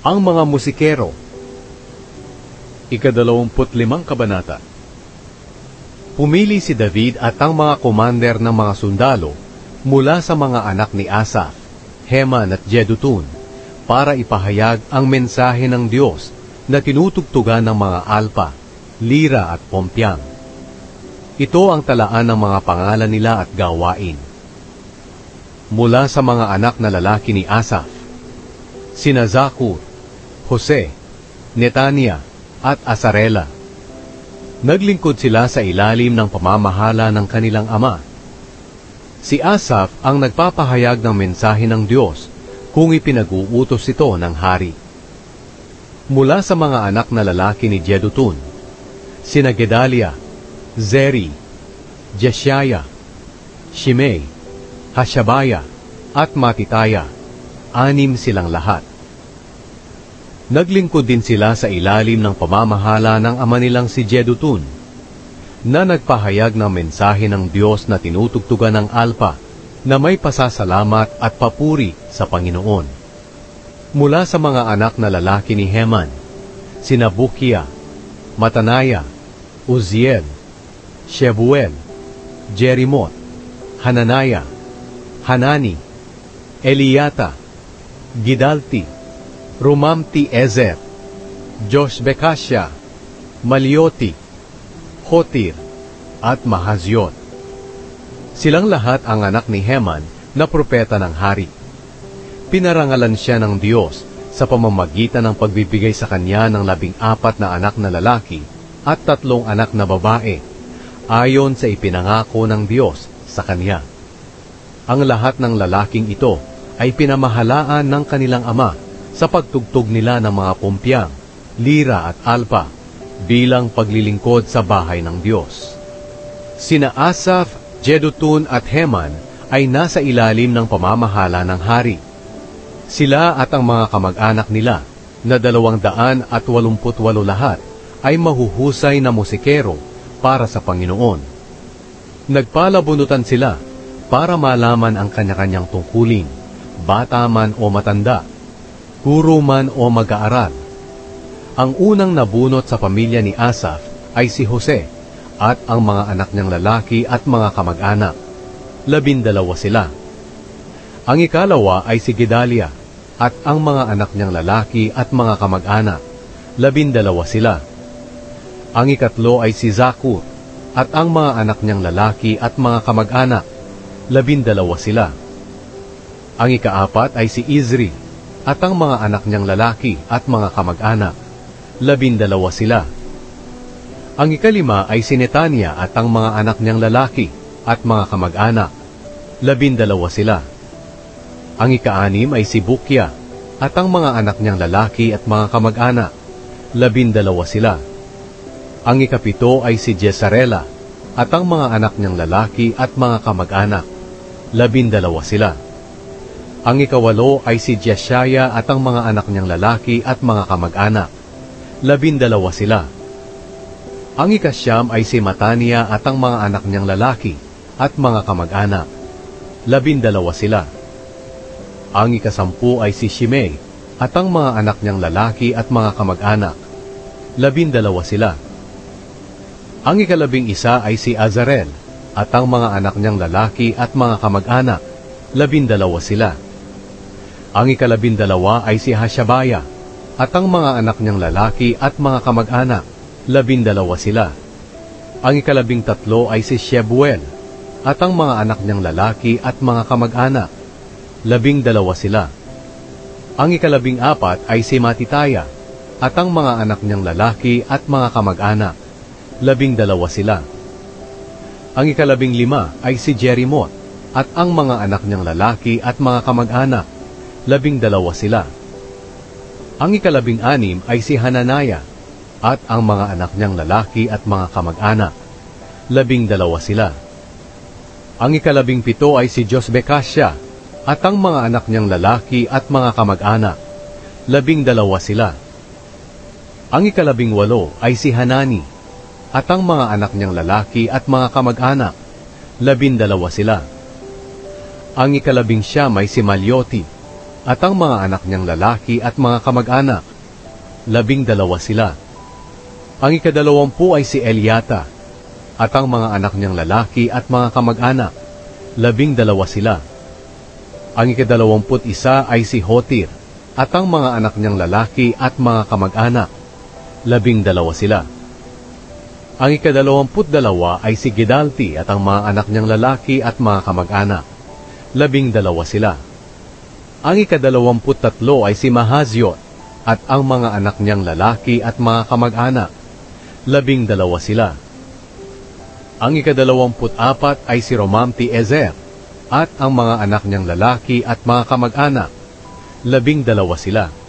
Ang mga musikero. Ikadalawamput limang kabanata. Pumili si David at ang mga commander ng mga sundalo mula sa mga anak ni Asaph, Heman at Jedutun para ipahayag ang mensahe ng Diyos na tinutugtugan ng mga alpa, lira at pompiang. Ito ang talaan ng mga pangalan nila at gawain. Mula sa mga anak na lalaki ni Asaph, sina Zakur, Jose, Netania, at Asarela. Naglingkod sila sa ilalim ng pamamahala ng kanilang ama. Si Asaph ang nagpapahayag ng mensahe ng Diyos kung ipinag-uutos ito ng hari. Mula sa mga anak na lalaki ni Jedutun, sina Gedalia, Zeri, Jeshaya, Shimei, Hashabaya, at Matitaya, anim silang lahat. Naglingkod din sila sa ilalim ng pamamahala ng ama nilang si Jedutun, na nagpahayag ng mensahe ng Diyos na tinutugtugan ng alpa na may pasasalamat at papuri sa Panginoon. Mula sa mga anak na lalaki ni Heman, sina Bukia, Matanaya, Uziel, Shebuel, Jerimot, Hananaya, Hanani, Eliata, Gidalti, Rumamti Ezer, Josh Bekasya, Malioti, Hotir, at Mahaziot. Silang lahat ang anak ni Heman na propeta ng hari. Pinarangalan siya ng Diyos sa pamamagitan ng pagbibigay sa kanya ng labing apat na anak na lalaki at tatlong anak na babae, ayon sa ipinangako ng Diyos sa kanya. Ang lahat ng lalaking ito ay pinamahalaan ng kanilang ama sa pagtugtog nila ng mga pumpyang, lira at alpa bilang paglilingkod sa bahay ng Diyos. Sina Asaph, Jedutun at Heman ay nasa ilalim ng pamamahala ng hari. Sila at ang mga kamag-anak nila na dalawang daan at walumput walo lahat ay mahuhusay na musikero para sa Panginoon. Nagpalabunutan sila para malaman ang kanya-kanyang tungkulin, bata man o matanda, guro man o mag-aaral. Ang unang nabunot sa pamilya ni Asaph ay si Jose at ang mga anak niyang lalaki at mga kamag-anak. Labindalawa sila. Ang ikalawa ay si Gedalia at ang mga anak niyang lalaki at mga kamag-anak. Labindalawa sila. Ang ikatlo ay si Zakur at ang mga anak niyang lalaki at mga kamag-anak. Labindalawa sila. Ang ikaapat ay si Izri at ang mga anak niyang lalaki at mga kamag-anak. Labindalawa sila. Ang ikalima ay si Netania at ang mga anak niyang lalaki at mga kamag-anak. Labindalawa sila. Ang ikaanim ay si Bukya at ang mga anak niyang lalaki at mga kamag-anak. Labindalawa sila. Ang ikapito ay si Jezarela at ang mga anak niyang lalaki at mga kamag-anak. Labindalawa sila. Ang ikawalo ay si Jeshaya at ang mga anak niyang lalaki at mga kamag-anak. Labindalawa sila. Ang ikasyam ay si Matania at ang mga anak niyang lalaki at mga kamag-anak. Labindalawa sila. Ang ikasampu ay si Shimei at ang mga anak niyang lalaki at mga kamag-anak. Labindalawa sila. Ang ikalabing isa ay si Azarel at ang mga anak niyang lalaki at mga kamag-anak. Labindalawa sila. Ang ikalabindalawa ay si Hashabaya at ang mga anak niyang lalaki at mga kamag-anak. Labindalawa sila. Ang ikalabing tatlo ay si Shebuel at ang mga anak niyang lalaki at mga kamag-anak. Labing dalawa sila. Ang ikalabing apat ay si Matitaya at ang mga anak niyang lalaki at mga kamag-anak. Labing dalawa sila. Ang ikalabing lima ay si Jerimot at ang mga anak niyang lalaki at mga kamag-anak. Labing dalawa sila. Ang ikalabing anim ay si Hananaya at ang mga anak niyang lalaki at mga kamag-anak. Labing dalawa sila. Ang ikalabing pito ay si Josbekasya at ang mga anak niyang lalaki at mga kamag-anak. Labing dalawa sila. Ang ikalabing walo ay si Hanani at ang mga anak niyang lalaki at mga kamag-anak. Labing dalawa sila. Ang ikalabing siyam ay si Malyoti at ang mga anak niyang lalaki at mga kamag-anak. Labing dalawa sila. Ang ikadalawampu ay si Eliata, at ang mga anak niyang lalaki at mga kamag-anak. Labing dalawa sila. Ang ikadalawamput isa ay si Hotir, at ang mga anak niyang lalaki at mga kamag-anak. Labing dalawa sila. Ang ikadalawamput dalawa ay si Gidalti at ang mga anak niyang lalaki at mga kamag-anak. Labing dalawa sila. Ang ikadalawamput tatlo ay si Mahaziot at ang mga anak niyang lalaki at mga kamag-anak. Labing dalawa sila. Ang ikadalawamput apat ay si Romamti Ezer at ang mga anak niyang lalaki at mga kamag-anak. Labing dalawa sila.